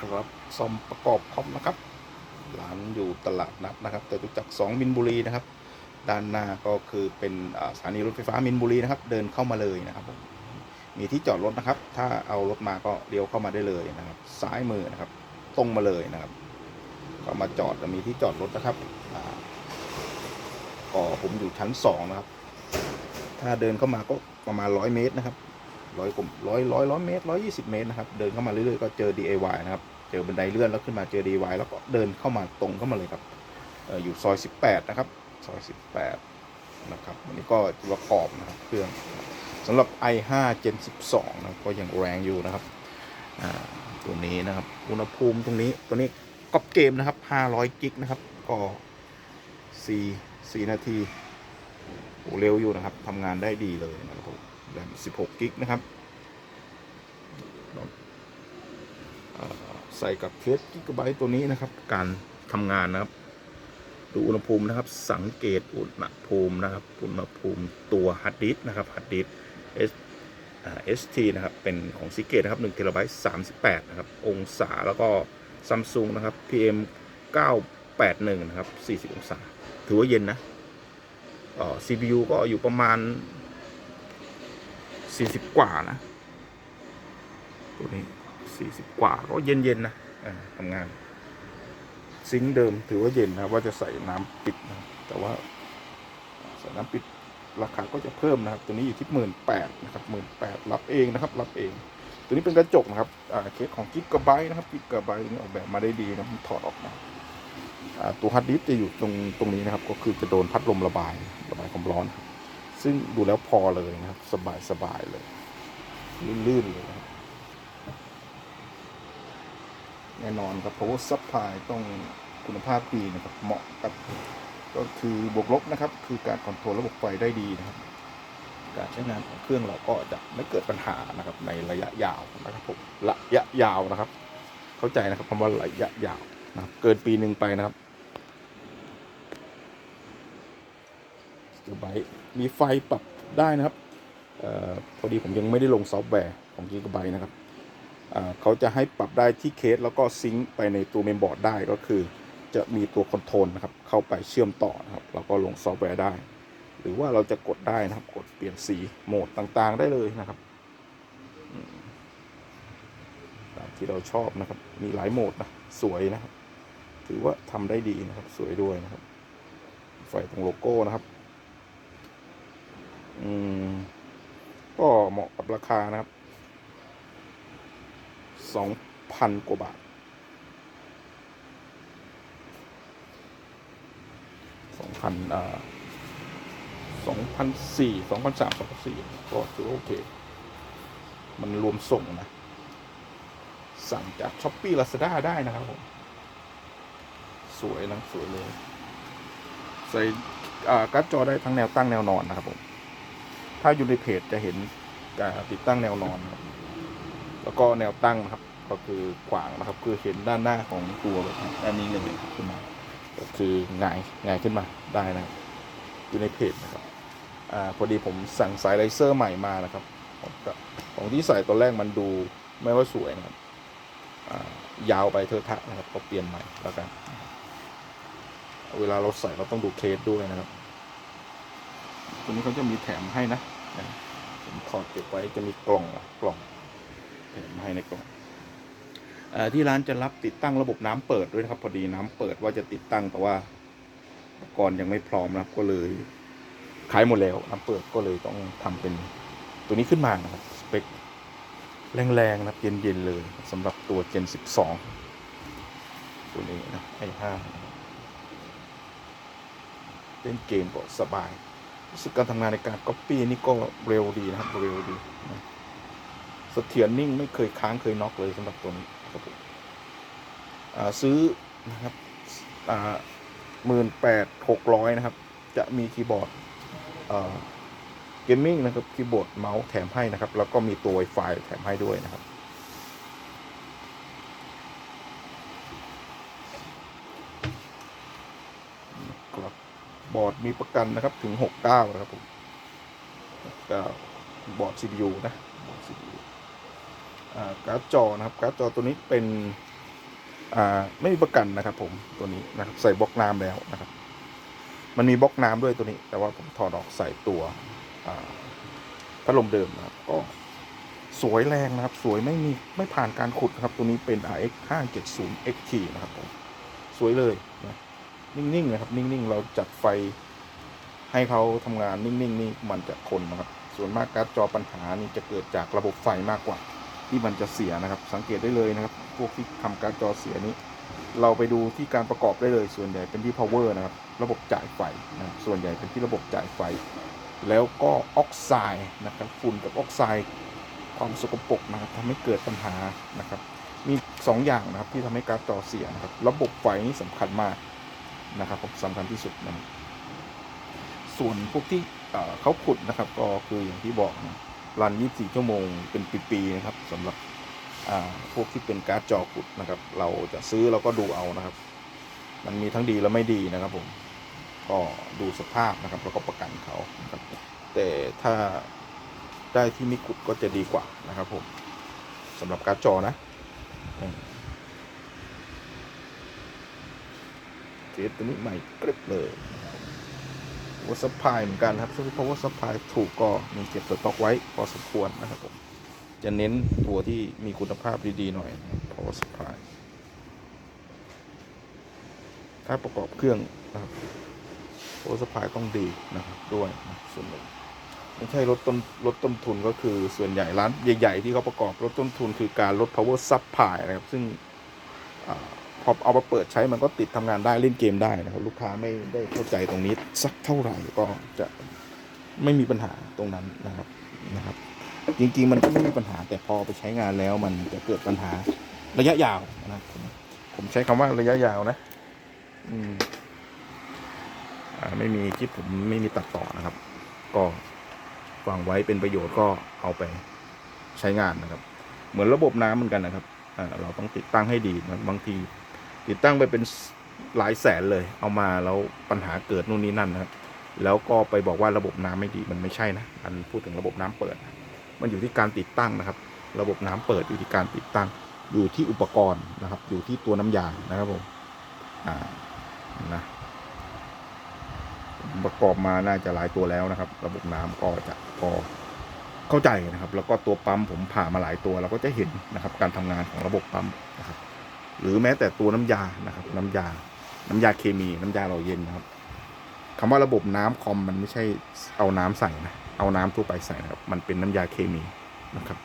ครับซ่อมประกอบคอมนะครับร้านอยู่ตลาดนัดนะครับแต่รู้จักสองมินบุรีนะครับ ด้านหน้าก็คือเป็นสถานีรถไฟฟ้ามินบุรีนะครับ เดินเข้ามาเลยนะครับผมมีที่จอดรถนะครับ ถ้าเอารถมาก็เลี้ยวเข้ามาได้เลยนะครับ ซ้ายมือนะครับ ตรงมาเลยนะครับ ก็มาจอดมีที่จอดรถนะครับอ่าก็ผมอยู่ชั้นสองนะครับ ถ้าเดินเข้ามาก็ประมาณร้อยเมตรนะครับร้อยกว่าร้อยร้อยร้อยเมตรร้อยยี่สิบเมตรนะครับ เดินเข้ามาเรื่อยๆก็เจอ DIY นะครับ เจอบันไดเลื่อนแล้วขึ้นมาเจอ DIY แล้วก็เดินเข้ามาตรงเข้ามาเลยครับออยู่ซอย 18 นะครับ ซอย 18 นะครับวันนี้ก็ประกอบนะครับเครื่องสำหรับ i5 Gen 12 นะก็ยังแรงอยู่นะครับตัวนี้นะครับอุณหภูมิตรงนี้ตัวนี้ก๊อปเกมนะครับ 500 กิกนะครับ ก็ 4 4 นาทีโอ้เร็วอยู่นะครับทำงานได้ดีเลยนะครับผมแรม16 กิกนะครับ ใส่กับเคสกิกะไบต์ตัวนี้นะครับ การทำงานนะครับ ดูอุณหภูมินะครับ สังเกตอุณหภูมินะครับ อุณหภูมิตัวฮัดดิสก์นะครับฮัดดิสก์ S อ่า ST นะครับ เป็นของซิเกตนะครับ1เทราไบต์38 นะครับ องศาแล้วก็ซัมซุงนะครับ PM 981 นะครับ 40 องศา ถือว่าเย็นนะอ่อ CPU ก็อยู่ประมาณ 40 กว่านะ ตัวนี้ สี่สิบกว่าก็เย็นๆนะทำงาน ซิงค์เดิมถือว่าเย็นนะว่าจะใส่น้ำปิดนะแต่ว่าใส่น้ำปิดราคาก็จะเพิ่มนะครับ ตัวนี้อยู่ที่หมื่นแปดนะครับหมื่นแปดรับเองนะครับ รับเอง ตัวนี้เป็นกระจกนะครับเคสของกิกะไบต์นะครับกิกะไบต์นี่ออกแบบมาได้ดีนะผมถอดออกมาตัวฮาร์ดดิสก์จะอยู่ตรงตรงนี้นะครับ ก็คือจะโดนพัดลมระบายระบายความร้อน ซึ่งดูแล้วพอเลยนะครับ สบายสบายๆเลย ลื่นๆเลยนะครับ แน่นอนครับ power supply ต้องคุณภาพดีนะครับ เหมาะกับก็คือบวกลบนะครับ คือการคอนโทรลระบบไฟได้ดีนะครับ การใช้งานของเครื่องเราก็จะไม่เกิดปัญหานะครับ ในระยะยาวนะครับผมระยะยาวนะครับ เข้าใจนะครับคำว่าระยะยาวนะครับเกินปีหนึ่งไปนะครับไบมีไฟปรับได้นะครับออพอดีผมยังไม่ได้ลงซอฟต์แวร์ของ Gigabyte นะครับ เขาจะให้ปรับได้ที่เคสแล้วก็ซิงค์ไปในตัวเมมบอร์ดได้ก็คือ จะมีตัวคอนโทรลนะครับเข้าไปเชื่อมต่อนะครับเราก็ลงซอฟต์แวร์ได้ หรือว่าเราจะกดได้นะครับกดเปลี่ยนสีโหมดต่างๆ ได้เลยนะครับตามที่เราชอบนะครับ มีหลายโหมดนะสวยนะครับ ถือว่าทำได้ดีนะครับสวยด้วยนะครับ ไฟตรงโลโก้นะครับอืมก็เหมาะกับราคานะครับ สองพันกว่าบาทสองพันอ่าสองพันสี่สองพันสามสองพันสี่ก็ถือโอเค มันรวมส่งนะ สั่งจากช้อปปี้ลาซาด้าได้นะครับผม สวยนะ สวยเลย ใส่าการ์ดจอได้ทั้งแนวตั้งแนวนอนนะครับผม ถ้าอยู่ในเพจจะเห็นการติดตั้งแนวนอนครับ แล้วก็แนวตั้งนะครับ ก็คือขวางนะครับ คือเห็นด้านหน้าของตัวแบบนี้ด้านนี้เลยขึ้นมา ก็คือหงายหงายขึ้นมาได้นะครับอยู่ในเพจนะครับอ่าพอดีผมสั่งสายไลเซอร์ใหม่มานะครับของที่ใส่ตอนแรกมันดูไม่ค่อยสวยนะครับยาวไปเทอะทะนะครับ ก็เปลี่ยนใหม่แล้วกัน เวลาเราใส่เราต้องดูเคสด้วยนะครับ ตัวนี้เขาจะมีแถมให้นะนะผมถอดเก็บไว้จะมีกล่องอะกล่อง แถมให้ในกล่องอที่ร้านจะรับติดตั้งระบบน้ำเปิดด้วยนะครับ พอดีน้ำเปิดว่าจะติดตั้งแต่ว่าอุปกรณ์ยังไม่พร้อมนะครับก็เลยขายหมดแล้วน้ำเปิดก็เลยต้องทำเป็นตัวนี้ขึ้นมานะครับสเปคแรงๆนะเย็นๆเลยสำหรับตัว Gen 12 ตัวนี้นะไอห้าเล่นเกมก็สบาย รู้สึกการทำงานในการ Copy นี่ก็เร็วดีนะครับ เร็วดีนะ ถียรนิ่งไม่เคยค้างเคยน็อกเลยสำหรับตัวนี้ครับผมซื้อนะครับหมื่นแปดหกร้อยนะครับ จะมีคีย์บอร์ดเกมมิ่งนะครับคีย์บอร์ดเมาส์แถมให้นะครับ แล้วก็มีตัว Wi-Fi แถมให้ด้วยนะครับ บอร์ดมีประกันนะครับถึงหกเก้านะครับผมบอร์ด CPU นะบอร์ด CPU การ์ดจอนะครับการ์ดจอตัวนี้เป็นไม่มีประกันนะครับ ผมตัวนี้นะครับใส่บล็อกน้ำแล้วนะครับ มันมีบล็อกน้ำด้วยตัวนี้ แต่ว่าผมถอดออกใส่ตัวพัดลมเดิมนะครับ ก็สวยแรงนะครับ สวยไม่มีไม่ผ่านการขุดนะครับ ตัวนี้เป็น RX 570 XT นะครับผมสวยเลยนะนิ่งๆนะครับ นิ่งๆ เราจัดไฟให้เขาทำงานนิ่งๆนี่มันจะคนนะครับ ส่วนมากการ์ดจอปัญหานี่จะเกิดจากระบบไฟมากกว่า ที่มันจะเสียนะครับ สังเกตได้เลยนะครับ พวกที่ทำการจอเสียนี้ เราไปดูที่การประกอบได้เลย ส่วนใหญ่เป็นที่ power นะครับ ระบบจ่ายไฟนะส่วนใหญ่เป็นที่ระบบจ่ายไฟ แล้วก็ออกไซด์นะครับฝุ่นกับออกไซด์ความสกปรกนะครับทำให้เกิดปัญหานะครับ มี 2 อย่างนะครับที่ทำให้การจอเสียนะครับ ระบบไฟนี่สำคัญมากนะครับผมสำคัญที่สุดนะส่วนพวกที่เขาขุดนะครับก็คืออย่างที่บอกนะ รัน 24 ชั่วโมงเป็นปีๆนะครับสำหรับพวกที่เป็นการ์ดจอขุดนะครับ เราจะซื้อเราก็ดูเอานะครับ มันมีทั้งดีและไม่ดีนะครับผมก็ดูสภาพนะครับ แล้วก็ประกันเขานะครับ แต่ถ้าได้ที่ไม่ขุดก็จะดีกว่านะครับผมสำหรับการ์ดจอนะอืมเคสตัวนี้ใหม่กริบเลย วัสพลายเหมือนกันครับซึ่งเพราะว่าสปายถูกก็มีเก็บสต็อกไว้พอสมควรนะครับผมจะเน้นตัวที่มีคุณภาพดีๆหน่อยนะครับ power supply ถ้าประกอบเครื่องนะครับ power supply ต้องดีนะครับด้วยนะส่วนหนึ่งไม่ใช่ลดต้นลดต้นทุนก็คือส่วนใหญ่ร้านใหญ่ ๆ ที่เขาประกอบลดต้นทุนคือการลด power supply นะครับ ซึ่งอา พอเอามาเปิดใช้มันก็ติดทำงานได้เล่นเกมได้นะครับ ลูกค้าไม่ได้เข้าใจตรงนี้ สักเท่าไหร่ก็จะไม่มีปัญหาตรงนั้นนะครับนะครับ จริงๆ มันก็ไม่มีปัญหา แต่พอไปใช้งานแล้วมันจะเกิดปัญหาระยะยาวนะผมผมใช้คำว่าระยะยาวนะ อืมอ่าไม่มีคลิปผมไม่มีตัดต่อนะครับ ก็ฟังไว้เป็นประโยชน์ก็เอาไปใช้งานนะครับ เหมือนระบบน้ำเหมือนกันนะครับอ่าเราต้องติดตั้งให้ดีนะบางที ติดตั้งไปเป็นหลายแสนเลย เอามาแล้วปัญหาเกิดนู่นนี่นั่นนะครับแล้วก็ไปบอกว่าระบบน้ำไม่ดีมันไม่ใช่นะอันพูดถึงระบบน้ำเปิด มันอยู่ที่การติดตั้งนะครับ ระบบน้ำเปิดอยู่ที่การติดตั้ง อยู่ที่อุปกรณ์นะครับ อยู่ที่ตัวน้ำยางนะครับผมอ่านะประกอบมาน่าจะหลายตัวแล้วนะครับ ระบบน้ำก็จะพอเข้าใจนะครับ แล้วก็ตัวปั๊มผมผ่ามาหลายตัวเราก็จะเห็นนะครับ การทำงานของระบบปั๊มนะครับ หรือแม้แต่ตัวน้ำยานะครับ น้ำยา น้ำยาเคมี น้ำยาหล่อเย็นนะครับคำว่าระบบน้ำคอมมันไม่ใช่เอาน้ำใส่นะเอาน้ำทั่วไปใส่นะครับ มันเป็นน้ำยาเคมีนะครับ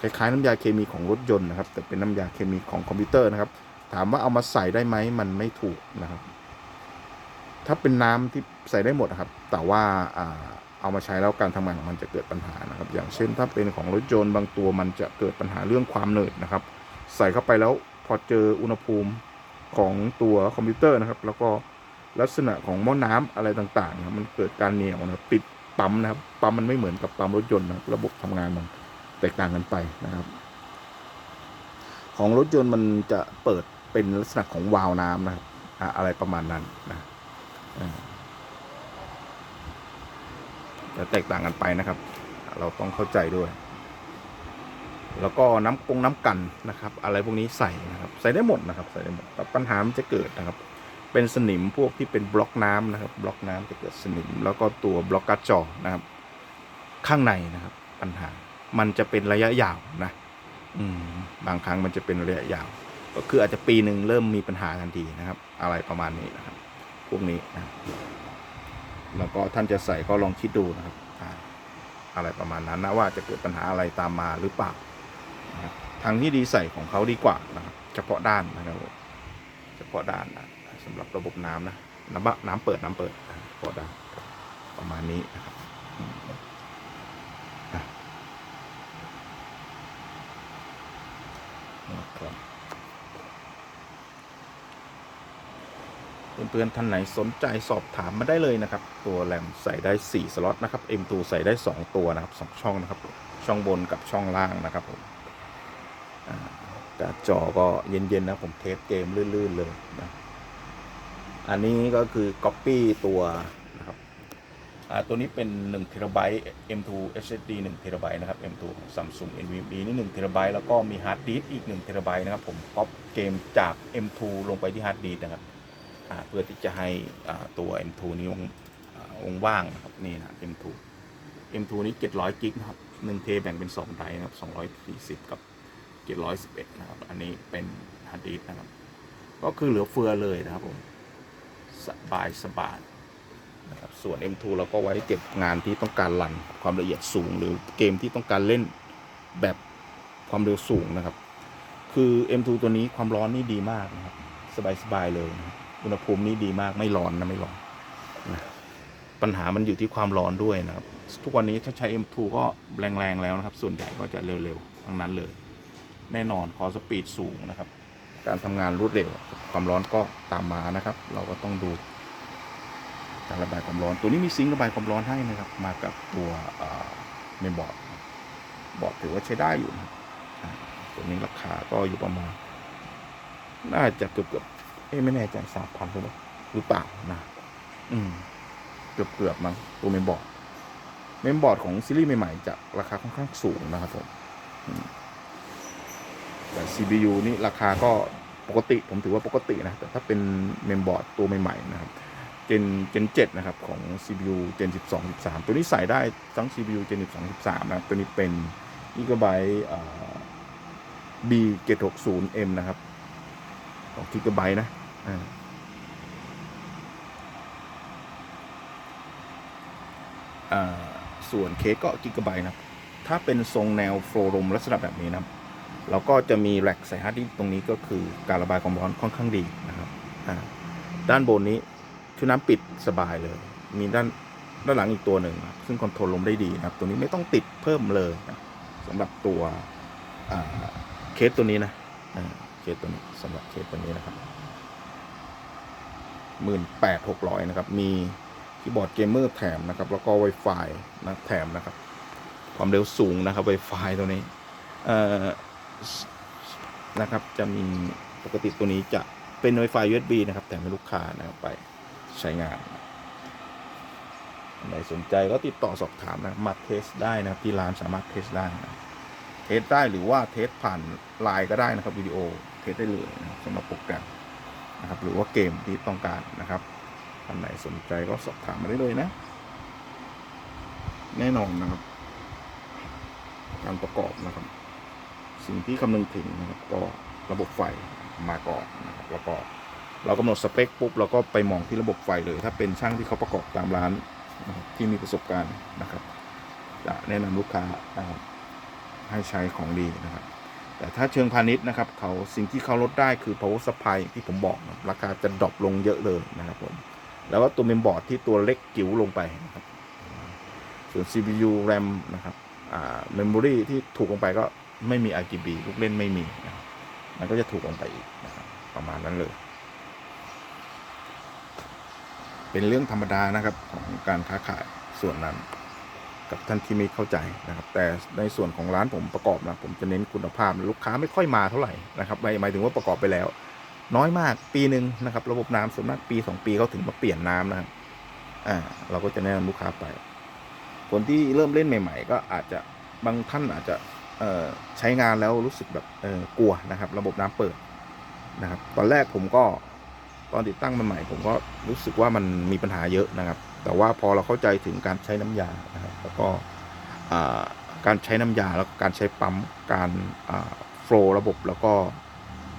คล้ายๆน้ำยาเคมีของรถยนต์นะครับ แต่เป็นน้ำยาเคมีของคอมพิวเตอร์นะครับ ถามว่าเอามาใส่ได้ไหมมันไม่ถูกนะครับ ถ้าเป็นน้ำที่ใส่ได้หมดนะครับ แต่ว่าเอามาใช้แล้วการทำงานของมันจะเกิดปัญหานะครับ อย่างเช่นถ้าเป็นของรถยนต์บางตัวมันจะเกิดปัญหาเรื่องความเหนื่อยนะครับ ใส่เข้าไปแล้ว อเจออุณหภูมิของตัวคอมพิวเตอร์นะครับ แล้วก็ลักษณะของหม้อน้ำอะไรต่างๆนะครับมันเกิดการเหนียวนะปิดปั๊มนะครับ ปั๊มมันไม่เหมือนกับปั๊มรถยนต์นะระบบทำงานมันแตกต่างกันไปนะครับ ของรถยนต์มันจะเปิดเป็นลักษณะของวาล์วน้ำนะครับอะไรประมาณนั้นนะจะแตกต่างกันไปนะครับ เราต้องเข้าใจด้วย แล้วก็น้ำกงน้ำกันนะครับ อะไรพวกนี้ใส่นะครับใส่ได้หมดนะครับใส่ได้หมดแต่ปัญหามันจะเกิดนะครับ เป็นสนิมพวกที่เป็นบล็อกน้ำนะครับบล็อกน้ำจะเกิดสนิม แล้วก็ตัวบล็อกกร์ดจอนะครับ ข้างในนะครับ ปัญหามันจะเป็นระยะยาวนะอืมบางครั้งมันจะเป็นระยะยาว ก็คืออาจจะปีหนึ่งเริ่มมีปัญหาทันทีนะครับ อะไรประมาณนี้นะครับ พวกนี้นะแล้วก็ท่านจะใส่ก็ลองคิดดูนะครับอะไรประมาณนั้นนะว่าจะเกิดปัญหาอะไรตามมาหรือเปล่า ทางที่ดีใส่ของเขาดีกว่านะครับเฉพาะด้านนะครับผมเฉพาะด้านนะสำหรับระบบน้ำนะน้ำบะน้ำเปิดน้ำเปิดเฉพาะด้านประมาณนี้นะครับอืมอะนเพื่อนๆท่านไหนสนใจสอบถามมาได้เลยนะครับ ตัวแรมใส่ได้ 4 สล็อตนะครับ M2 ใส่ได้ 2 ตัวนะครับ 2 ช่องนะครับ ช่องบนกับช่องล่างนะครับผม การจอก็เย็นๆนะ ผมเทสเกมลื่น ๆ เลยนะ อันนี้ก็คือ Copy ตัวนะครับตัวนี้เป็น1 t b M2 SSD 1 t b นะครับ M2 ของ Samsung NVMe นี่1 t b แล้วก็มีฮาร์ดดิสก์อีก1 t b นะครับ ผมก๊อปเกมจาก M2 ลงไปที่ฮาร์ดดิสก์นะครับเพื่อที่จะให้ตัว M2 นี้วงอ่าวงว่างนะครับนี่นะ M2 M2 นี้700กิกนะครับ1เทแบ่งเป็น2ไดนะครับ240 กับ 711 นะครับ อันนี้เป็นฮาร์ดดิสนะครับ ก็คือเหลือเฟือเลยนะครับผม สบายสบายนะครับ ส่วน M2 เราก็ไว้เก็บงานที่ต้องการรันความละเอียดสูง หรือเกมที่ต้องการเล่นแบบความเร็วสูงนะครับ คือ M2 ตัวนี้ความร้อนนี่ดีมากนะครับ สบายๆเลยนะครับอุณหภูมินี่ดีมากไม่ร้อนนะไม่ร้อนนะปัญหามันอยู่ที่ความร้อนด้วยนะครับ ทุกวันนี้ถ้าใช้ M2 ก็แรงๆแล้วนะครับ ส่วนใหญ่ก็จะเร็วๆทั้งนั้นเลย แน่นอนขอสปีดสูงนะครับ การทำงานรวดเร็วความร้อนก็ตามมานะครับ เราก็ต้องดูการระบายความร้อน ตัวนี้มีซิงค์ระบายความร้อนให้นะครับ มากับตัวเมนบอร์ดบอร์ดถือว่าใช้ได้อยู่นะตัวนี้ราคาก็อยู่ประมาณ น่าจะเกือบเกือบเอ้ไม่แน่ใจสามพันหรือเปล่าหรือเปล่านะ อืม เกือบเกือบมั้งตัวเมนบอร์ด เมนบอร์ดของซีรีส์ใหม่ๆจะราคาค่อนข้างสูงนะครับผมอืม แต่ CPU นี่ราคาก็ปกติผมถือว่าปกตินะ แต่ถ้าเป็นเมมบอร์ดตัวใหม่ๆนะครับ Gen Gen 7นะครับ ของ CPU Gen 12 13 ตัวนี้ใส่ได้ทั้ง CPU Gen 12 13 นะครับ ตัวนี้เป็น Gigabyte B 760 M นะครับ ของ Gigabyte นะส่วนเคสก็ Gigabyte นะ ถ้าเป็นทรงแนวโฟลมลักษณะแบบนี้นะครับ เราก็จะมีแร็กใส่ฮาร์ดดิสก์ตรงนี้ก็คือการระบายความร้อนค่อนข้างดีนะครับด้านบนนี้ชุดน้ำปิดสบายเลย มีด้านด้านหลังอีกตัวหนึ่งซึ่งคอนโทรลลมได้ดีนะครับ ตัวนี้ไม่ต้องติดเพิ่มเลยนะสำหรับตัวเคสตัวนี้นะเคสตัวนี้สำหรับเคสตัวนี้นะครับหมื่นแปดหกร้อยนะครับ มีคีย์บอร์ดเกมเมอร์แถมนะครับ แล้วก็ Wi-Fi นะแถมนะครับ ความเร็วสูงนะครับ Wi-Fi ตัวนี้เอ่อ นะครับ จะมีปกติตัวนี้จะเป็น Wi-Fi USB นะครับ แต่ไม่ลูกค้านะครับไปใช้งานอันไหนสนใจก็ติดต่อสอบถามนะมาเทสได้นะครับที่ร้านสามารถเทสได้นะเทสได้หรือว่าเทสผ่านไลน์ก็ได้นะครับวิดีโอเทสได้เลยนะสำหรับโปรแกรมนะครับ หรือว่าเกมที่ต้องการนะครับอันไหนสนใจก็สอบถามมาได้เลยนะ แน่นอนนะครับ การประกอบนะครับ สิ่งที่คำนึงถึงนะครับก็ระบบไฟมาก่อนนะครับแล้วก็เรากำหนดสเปคปุ๊บเราก็ไปมองที่ระบบไฟเลย ถ้าเป็นช่างที่เขาประกอบตามร้านนะครับที่มีประสบการณ์นะครับจะแนะนำลูกค้านะครับให้ใช้ของดีนะครับ แต่ถ้าเชิงพาณิชย์นะครับเขาสิ่งที่เขาลดได้คือ power supply ที่ผมบอกนะราคาจะดรอปลงเยอะเลยนะครับผมแล้วก็ตัวเมมบอร์ดที่ตัวเล็กจิ๋วลงไปนะครับส่วน CPU RAM นะครับอ่าเมมโมรีที่ถูกลงไปก็ ไม่มี RGB ลูกเล่นไม่มีนะมันก็จะถูกลงไปอีกนะครับประมาณนั้นเลย เป็นเรื่องธรรมดานะครับของการค้าขายส่วนนั้น กับท่านที่ไม่เข้าใจนะครับ แต่ในส่วนของร้านผมประกอบนะผมจะเน้นคุณภาพลูกค้าไม่ค่อยมาเท่าไหร่นะครับหมายถึงว่าประกอบไปแล้ว น้อยมากปีหนึ่งนะครับ ระบบน้ำส่วนมากปีสองปีเขาถึงมาเปลี่ยนน้ำนะครับอ่าเราก็จะแนะนำลูกค้าไปคนที่เริ่มเล่นใหม่ ๆ ก็อาจจะบางท่านอาจจะ ใช้งานแล้วรู้สึกแบบกลัวนะครับ ระบบน้ำเปิดนะครับ ตอนแรกผมก็ตอนติดตั้งมันใหม่ ผมก็รู้สึกว่ามันมีปัญหาเยอะนะครับ แต่ว่าพอเราเข้าใจถึงการใช้น้ำยานะครับแล้วก็การใช้น้ำยาแล้วก็การใช้ปั๊มการโฟล์ระบบแล้วก็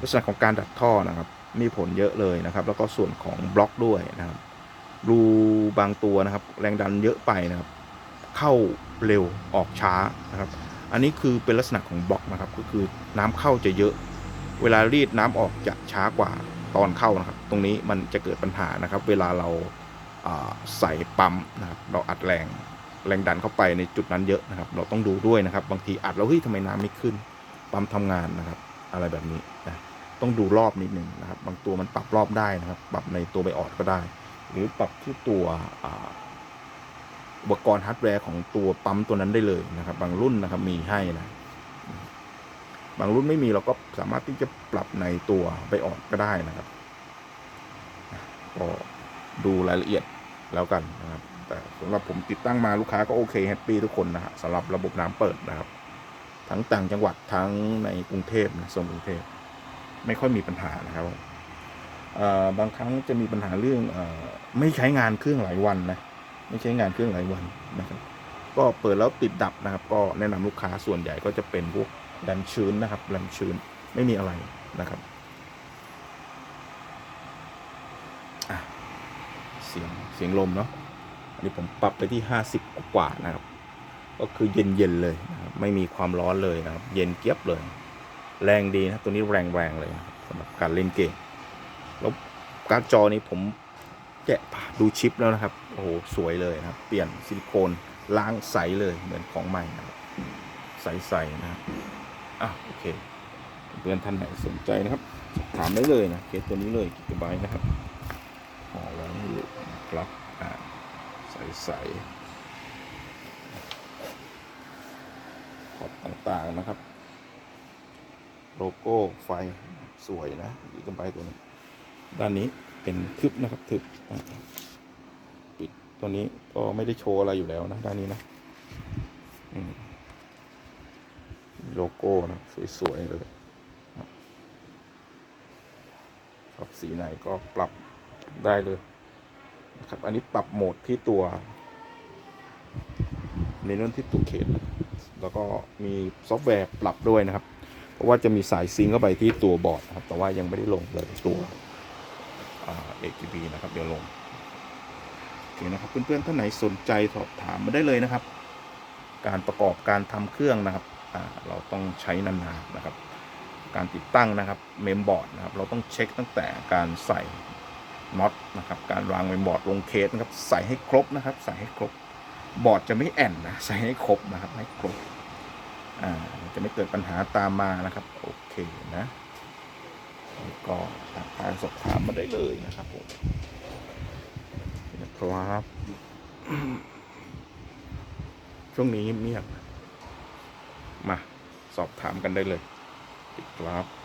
ลักษณะของการดัดท่อนะครับ มีผลเยอะเลยนะครับ แล้วก็ส่วนของบล็อกด้วยนะครับรูบางตัวนะครับ แรงดันเยอะไปนะครับ เข้าเร็วออกช้านะครับ อันนี้คือเป็นลักษณะของบล็อกนะครับ ก็คือน้ำเข้าจะเยอะ เวลารีดน้ำออกจะช้ากว่าตอนเข้านะครับ ตรงนี้มันจะเกิดปัญหานะครับ เวลาเราอ่าใส่ปั๊มนะครับ เราอัดแรงแรงดันเข้าไปในจุดนั้นเยอะนะครับ เราต้องดูด้วยนะครับ บางทีอัดแล้วเฮ้ยทำไมน้ำไม่ขึ้น ปั๊มทำงานนะครับ อะไรแบบนี้นะต้องดูรอบนิดนึงนะครับ บางตัวมันปรับรอบได้นะครับ ปรับในตัวไบออดก็ได้ หรือปรับที่ตัว อุปกรณ์ฮาร์ดแวร์ของตัวปั๊มตัวนั้นได้เลยนะครับ บางรุ่นนะครับมีให้นะ บางรุ่นไม่มีเราก็สามารถที่จะปรับในตัวไบออดก็ได้นะครับก็ดูรายละเอียดแล้วกันนะครับ แต่สำหรับผมติดตั้งมาลูกค้าก็โอเคแฮปปี้ทุกคนนะฮะสำหรับระบบน้ำเปิดนะครับ ทั้งต่างจังหวัดทั้งในกรุงเทพนะโซนกรุงเทพไม่ค่อยมีปัญหานะครับบางครั้งจะมีปัญหาเรื่องอไม่ใช้งานเครื่องหลายวันนะ ไม่ใช้งานเครื่องหลายวันนะครับ ก็เปิดแล้วติดดับนะครับ ก็แนะนำลูกค้าส่วนใหญ่ก็จะเป็นพวกแรมชื้นนะครับแรมชื้นไม่มีอะไรนะครับเสียงเสียงลมเนาะอันนี้ผมปรับไปที่ 50 กว่านะครับ ก็คือเย็นๆเลยนะครับไม่มีความร้อนเลยนะครับ เย็นเกียบเลย แรงดีนะตัวนี้แรงๆเลยสำหรับการเล่นเกมแล้วการ์ดจอนี้ผมแกะดูชิปแล้วนะครับ โอ้โหสวยเลยนะครับ เปลี่ยนซิลิโคนล้างใสเลยเหมือนของใหม่นะครับใสๆนะครับอะโอเคเพื่อนท่านไหนสนใจนะครับ ถามได้เลยนะเคสตัวนี้เลยกิกะไบต์นะครับห่อไว้ให้อยู่นะครับอ่าใสๆพอร์ตต่างๆนะครับ โลโก้ไฟสวยนะอีกใบตัวนี้ ด้านนี้เป็นทึบนะครับทึบอะปิด ตัวนี้ก็ไม่ได้โชว์อะไรอยู่แล้วนะด้านนี้นะโลโก้นะสวยๆเลยชอบสีไหนก็ปรับได้เลยนะครับ อันนี้ปรับโหมดที่ตัวในเรื่องที่ตัวเคสแล้วก็มีซอฟต์แวร์ปรับด้วยนะครับ เพราะว่าจะมีสายซิงเข้าไปที่ตัวบอร์ดครับ แต่ว่ายังไม่ได้ลงเลยตัวเอกบีนะครับ เดี๋ยวลง เคนะครับเพื่อนๆท่านไหนสนใจสอบถามมาได้เลยนะครับ การประกอบการทำเครื่องนะครับเราต้องใช้นานๆนะครับ การติดตั้งนะครับเมมบอร์ดนะครับเราต้องเช็คตั้งแต่การใส่น็อตนะครับการวางเมมบอร์ดลงเคสนะครับใส่ให้ครบนะครับ ใส่ให้ครบบอร์ดจะไม่แอนนะใส่ให้ครบนะครับให้ครบอ่าจะไม่เกิดปัญหาตามมานะครับโอเคนะก็ทักายสอบถามมาได้เลยนะครับผม ครับ ช่วงนี้เงียบมาสอบถามกันได้เลยครับ